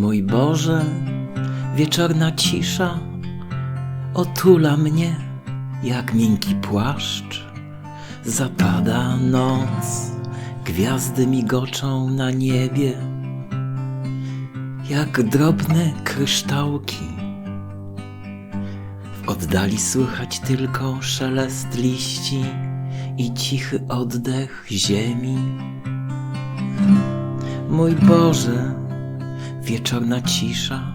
Mój Boże, wieczorna cisza otula mnie jak miękki płaszcz. Zapada noc, gwiazdy migoczą na niebie, jak drobne kryształki. W oddali słychać tylko szelest liści i cichy oddech ziemi. Mój Boże, wieczorna cisza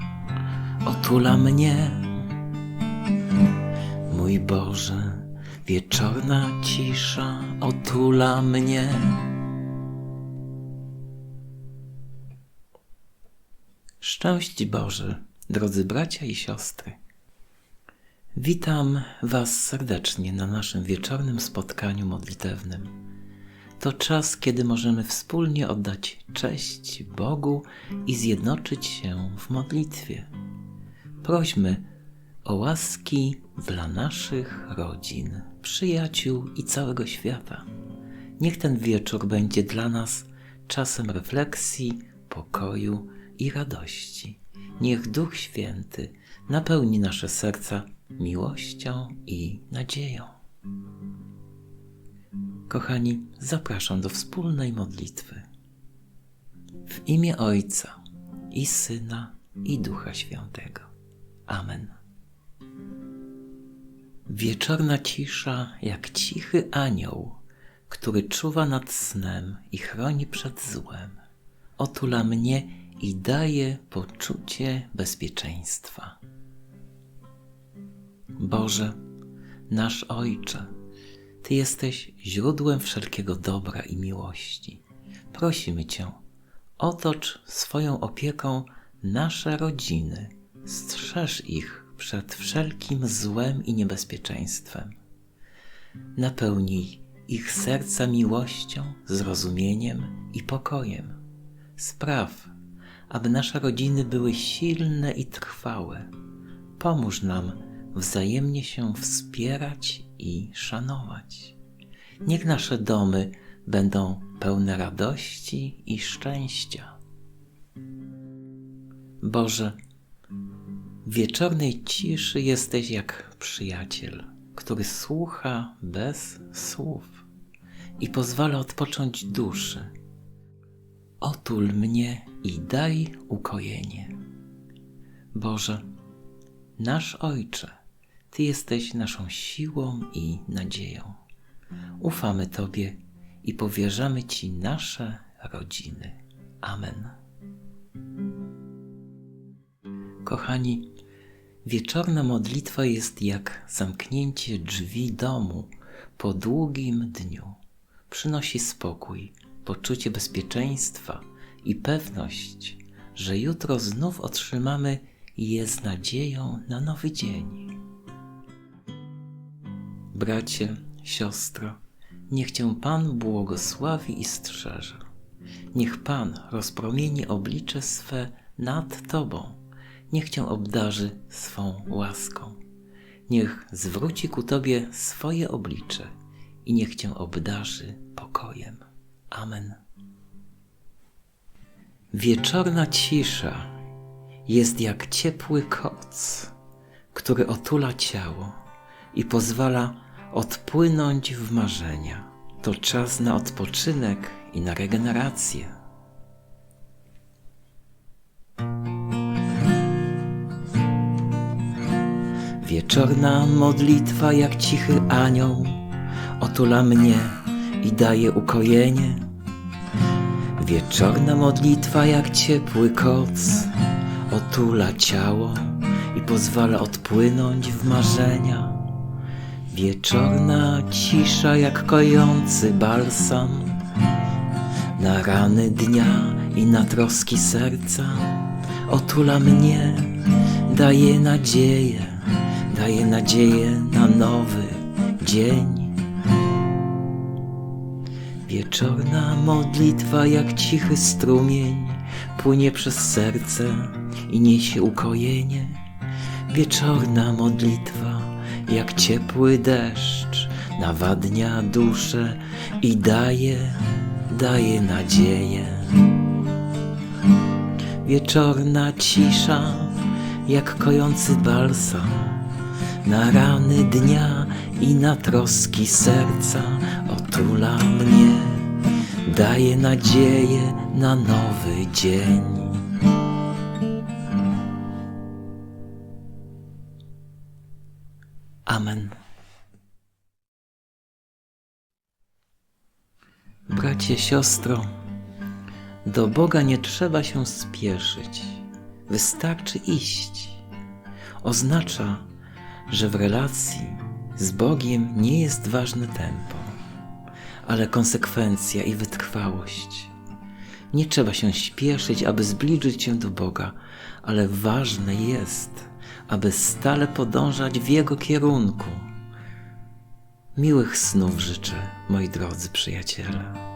otula mnie. Mój Boże, wieczorna cisza otula mnie. Szczęść Boże, drodzy bracia i siostry. Witam Was serdecznie na naszym wieczornym spotkaniu modlitewnym. To czas, kiedy możemy wspólnie oddać cześć Bogu i zjednoczyć się w modlitwie. Prośmy o łaski dla naszych rodzin, przyjaciół i całego świata. Niech ten wieczór będzie dla nas czasem refleksji, pokoju i radości. Niech Duch Święty napełni nasze serca miłością i nadzieją. Kochani, zapraszam do wspólnej modlitwy. W imię Ojca i Syna i Ducha Świętego. Amen. Wieczorna cisza jak cichy anioł, który czuwa nad snem i chroni przed złem, otula mnie i daje poczucie bezpieczeństwa. Boże, nasz Ojcze, Ty jesteś źródłem wszelkiego dobra i miłości. Prosimy Cię, otocz swoją opieką nasze rodziny, strzeż ich przed wszelkim złem i niebezpieczeństwem. Napełnij ich serca miłością, zrozumieniem i pokojem. Spraw, aby nasze rodziny były silne i trwałe. Pomóż nam wzajemnie się wspierać i szanować. Niech nasze domy będą pełne radości i szczęścia. Boże, w wieczornej ciszy jesteś jak przyjaciel, który słucha bez słów i pozwala odpocząć duszy. Otul mnie i daj ukojenie. Boże, nasz Ojcze, Ty jesteś naszą siłą i nadzieją. Ufamy Tobie i powierzamy Ci nasze rodziny. Amen. Kochani, wieczorna modlitwa jest jak zamknięcie drzwi domu po długim dniu. Przynosi spokój, poczucie bezpieczeństwa i pewność, że jutro znów otrzymamy je z nadzieją na nowy dzień. Bracie, siostro, niech Cię Pan błogosławi i strzeże. Niech Pan rozpromieni oblicze swe nad Tobą niech Cię obdarzy swą łaską. Niech zwróci ku Tobie swoje oblicze i niech Cię obdarzy pokojem. Amen. Wieczorna cisza jest jak ciepły koc, który otula ciało i pozwala odpłynąć w marzenia. To czas na odpoczynek i na regenerację. Wieczorna modlitwa jak cichy anioł otula mnie i daje ukojenie. Wieczorna modlitwa jak ciepły koc otula ciało i pozwala odpłynąć w marzenia. Wieczorna cisza jak kojący balsam na rany dnia i na troski serca otula mnie, daje nadzieję daje nadzieję na nowy dzień. Wieczorna modlitwa jak cichy strumień płynie przez serce i niesie ukojenie. Wieczorna modlitwa jak ciepły deszcz nawadnia duszę i daje, daje nadzieję. Wieczorna cisza, jak kojący balsam, na rany dnia i na troski serca otula mnie, daje nadzieję na nowy dzień. Amen. Bracie, siostro, do Boga nie trzeba się spieszyć, wystarczy iść. Oznacza, że w relacji z Bogiem nie jest ważne tempo, ale konsekwencja i wytrwałość. Nie trzeba się śpieszyć, aby zbliżyć się do Boga, ale ważne jest, aby stale podążać w Jego kierunku. Miłych snów życzę, moi drodzy przyjaciele.